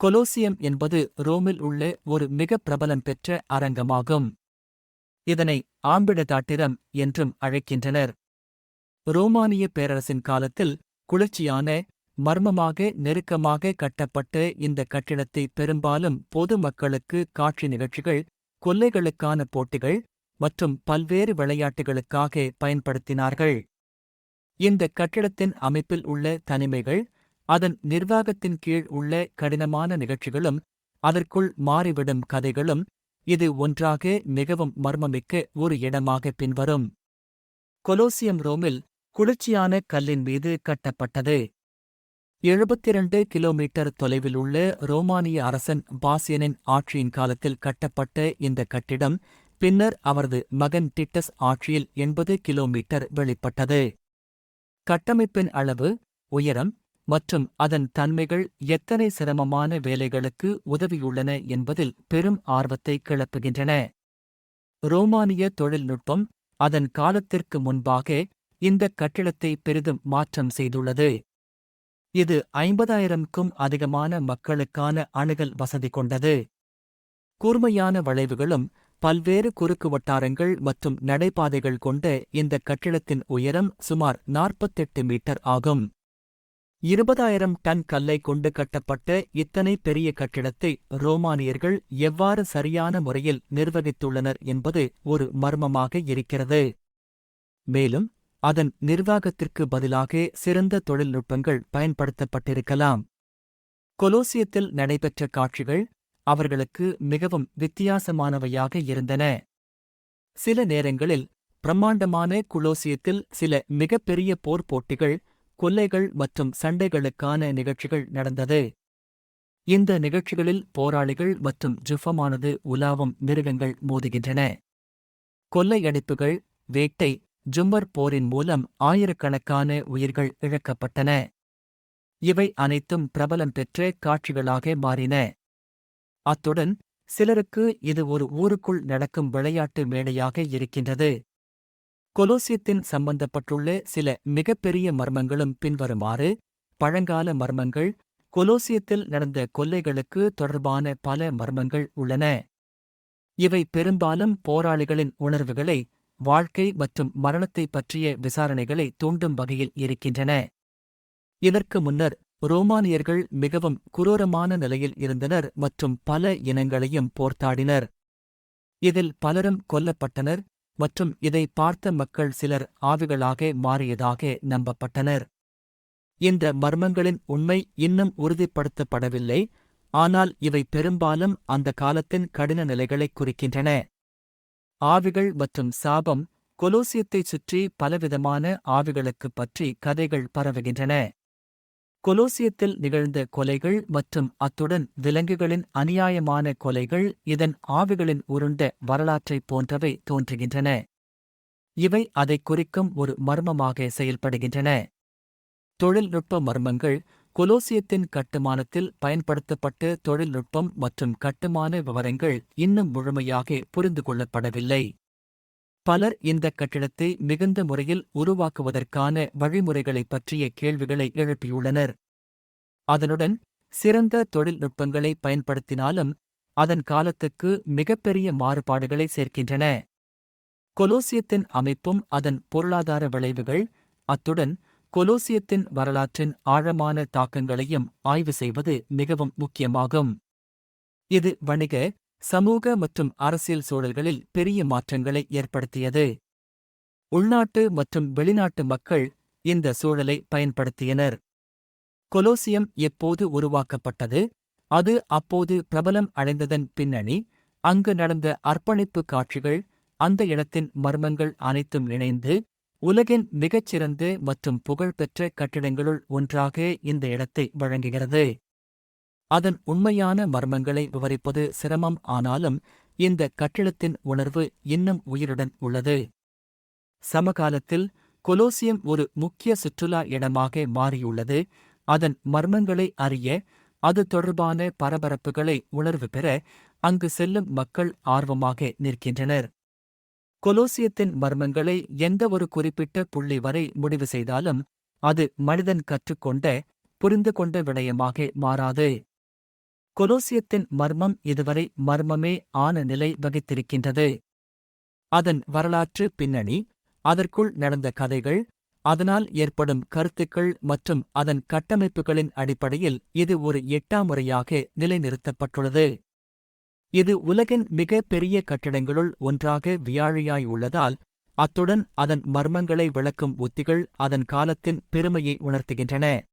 Colosseum என்பது ரோமில் உள்ள ஒரு மிக பிரபலம் பெற்ற அரங்கமாகும். இதனை ஆம்பிடதாட்டிரம் என்றும் அழைக்கின்றனர். ரோமானிய பேரரசின் காலத்தில் குளிர்ச்சியான மர்மமாக நெருக்கமாக கட்டப்பட்ட இந்த கட்டிடத்தை பெரும்பாலும் பொது மக்களுக்கு காட்சி நிகழ்ச்சிகள் கொல்லைகளுக்கான போட்டிகள் மற்றும் பல்வேறு விளையாட்டுகளுக்காக பயன்படுத்தினார்கள். இந்த கட்டிடத்தின் அமைப்பில் உள்ள தனிமைகள் அதன் நிர்வாகத்தின் கீழ் உள்ள கடினமான நிகழ்ச்சிகளும் அதற்குள் மாறிவிடும் கதைகளும் இது ஒன்றாக மிகவும் மர்மமிக்க ஒரு இடமாக பின்வரும். கொலோசியம் ரோமில் குளிர்ச்சியான கல்லின் மீது கட்டப்பட்டது. எழுபத்திரண்டு கிலோமீட்டர் தொலைவில் உள்ள ரோமானிய அரசன் பாசியனின் ஆட்சியின் காலத்தில் கட்டப்பட்ட இந்த கட்டிடம் பின்னர் அவரது மகன் டிட்டஸ் ஆட்சியில் எண்பது கிலோமீட்டர் வெளிப்பட்டது. கட்டமைப்பின் அளவு உயரம் மற்றும் அதன் தன்மைகள் எத்தனை சிரமமான வேலைகளுக்கு உதவியுள்ளன என்பதில் பெரும் ஆர்வத்தை கிளப்புகின்றன. ரோமானிய தொழில்நுட்பம் அதன் காலத்திற்கு முன்பாக இந்த கட்டிடத்தை பெரிதும் மாற்றம் செய்துள்ளது. இது ஐம்பதாயிரம்க்கும் அதிகமான மக்களுக்கான அணுகல் வசதி கொண்டது. கூர்மையான வளைவுகளும் பல்வேறு குறுக்கு வட்டாரங்கள் மற்றும் நடைபாதைகள் கொண்ட இந்த கட்டிடத்தின் உயரம் சுமார் நாற்பத்தெட்டு மீட்டர் ஆகும். இருபதாயிரம் டன் கல்லை கொண்டு கட்டப்பட்ட இத்தனை பெரிய கட்டிடத்தை ரோமானியர்கள் எவ்வாறு சரியான முறையில் நிர்வகித்துள்ளனர் என்பது ஒரு மர்மமாக இருக்கிறது. மேலும் அதன் நிர்வாகத்திற்கு பதிலாக சிறந்த தொழில்நுட்பங்கள் பயன்படுத்தப்பட்டிருக்கலாம். கொலோசியத்தில் நடைபெற்ற காட்சிகள் அவர்களுக்கு மிகவும் வித்தியாசமானவையாக இருந்தன. சில நேரங்களில் பிரம்மாண்டமான குலோசியத்தில் சில மிகப்பெரிய போர் போட்டிகள் கொல்லைகள் மற்றும் சண்டைகளுக்கான நிகழ்ச்சிகள் நடந்தது. இந்த நிகழ்ச்சிகளில் போராளிகள் மற்றும் ஜுஃபமானது உலாவும் மிருகங்கள் மோதுகின்றன. கொள்ளையடிப்புகள் வேட்டை ஜும்மர் போரின் மூலம் ஆயிரக்கணக்கான உயிர்கள் இழக்கப்பட்டன. இவை அனைத்தும் பிரபலம் பெற்ற காட்சிகளாக மாறின. அத்துடன் சிலருக்கு இது ஒரு ஊருக்குள் நடக்கும் விளையாட்டு மேடையாக இருக்கின்றது. கொலோசியத்தின் சம்பந்தப்பட்டுள்ள சில மிகப்பெரிய மர்மங்களும் பின்வருமாறு பழங்கால மர்மங்கள் கொலோசியத்தில் நடந்த கொல்லைகளுக்கு தொடர்பான பல மர்மங்கள் உள்ளன. இவை பெரும்பாலும் போராளிகளின் உணர்வுகளை வாழ்க்கை மற்றும் மரணத்தை பற்றிய விசாரணைகளை தூண்டும் வகையில் இருக்கின்றன. இதற்கு முன்னர் ரோமானியர்கள் மிகவும் குரூரமான நிலையில் இருந்தனர் மற்றும் பல இனங்களையும் போர்த்தாடினர். இதில் பலரும் கொல்லப்பட்டனர். மற்றும் இதை பார்த்த மக்கள் சிலர் ஆவிகளாக மாறியதாக நம்பப்பட்டனர். இந்த மர்மங்களின் உண்மை இன்னும் உறுதிப்படுத்தப்படவில்லை ஆனால் இவை பெரும்பாலும் அந்த காலத்தின் கடின நிலைகளை குறிக்கின்றன. ஆவிகள் மற்றும் சாபம் கொலோசியத்தைச் சுற்றி பலவிதமான ஆவிகளுக்குப் பற்றி கதைகள் பரவுகின்றன. கொலோசியத்தில் நிகழ்ந்த கொலைகள் மற்றும் அத்துடன் விலங்குகளின் அநியாயமான கொலைகள் இதன் ஆவிகளின் உருண்ட வரலாற்றைப் போன்றவை தோன்றுகின்றன. இவை அதைக் குறிக்கும் ஒரு மர்மமாக செயல்படுகின்றன. தொழில்நுட்ப மர்மங்கள் கொலோசியத்தின் கட்டுமானத்தில் பயன்படுத்தப்பட்ட தொழில்நுட்பம் மற்றும் கட்டுமான விவரங்கள் இன்னும் முழுமையாக புரிந்து கொள்ளப்படவில்லை. பலர் இந்த கட்டிடத்தை மிகுந்த முறையில் உருவாக்குவதற்கான வழிமுறைகளைப் பற்றிய கேள்விகளை எழுப்பியுள்ளனர். அதனுடன் சிறந்த தொழில்நுட்பங்களை பயன்படுத்தினாலும் அதன் காலத்துக்கு மிகப்பெரிய மாறுபாடுகளை சேர்க்கின்றன. கொலோசியத்தின் அமைப்பும் அதன் பொருளாதார விளைவுகள் அத்துடன் கொலோசியத்தின் வரலாற்றின் ஆழமான தாக்கங்களையும் ஆய்வு செய்வது மிகவும் முக்கியமாகும். இது வணிக சமூக மற்றும் அரசியல் சூழல்களில் பெரிய மாற்றங்களை ஏற்படுத்தியது. உள்நாட்டு மற்றும் வெளிநாட்டு மக்கள் இந்த சூழலை பயன்படுத்தியனர் கொலோசியம் எப்போது உருவாக்கப்பட்டது? அது அப்போது பிரபலம் அடைந்ததன் பின்னணி அங்கு நடந்த அர்ப்பணிப்பு காட்சிகள் அந்த இடத்தின் மர்மங்கள் அனைத்தும் இணைந்து உலகின் மிகச்சிறந்த மற்றும் புகழ்பெற்ற கட்டிடங்களுள் ஒன்றாக இந்த இடத்தை வழங்குகிறது. அதன் உண்மையான மர்மங்களை விவரிப்பது சிரமம் ஆனாலும் இந்த கட்டிடத்தின் உணர்வு இன்னும் உயிருடன் உள்ளது. சமகாலத்தில் கொலோசியம் ஒரு முக்கிய சுற்றுலா இடமாக மாறியுள்ளது. அதன் மர்மங்களை அறிய அது தொடர்பான பரபரப்புகளை உணர்வு பெற அங்கு செல்லும் மக்கள் ஆர்வமாக நிற்கின்றனர். கொலோசியத்தின் மர்மங்களை எந்த ஒரு குறிப்பிட்ட புள்ளி வரை முடிவு செய்தாலும் அது மனிதன் கற்றுக்கொண்ட புரிந்து கொண்ட விடயமாக மாறாது. கொலோசியத்தின் மர்மம் இதுவரை மர்மமே ஆன நிலை வகித்திருக்கின்றது. அதன் வரலாற்று பின்னணி அதற்குள் நடந்த கதைகள் அதனால் ஏற்படும் கருத்துக்கள் மற்றும் அதன் கட்டமைப்புகளின் அடிப்படையில் இது ஒரு எட்டாம் முறையாக நிலைநிறுத்தப்பட்டுள்ளது. இது உலகின் மிக பெரிய கட்டிடங்களுள் ஒன்றாக வியாழியாய் உள்ளதால் அத்துடன் அதன் மர்மங்களை விளக்கும் உத்திகள் அதன் காலத்தின் பெருமையை உணர்த்துகின்றன.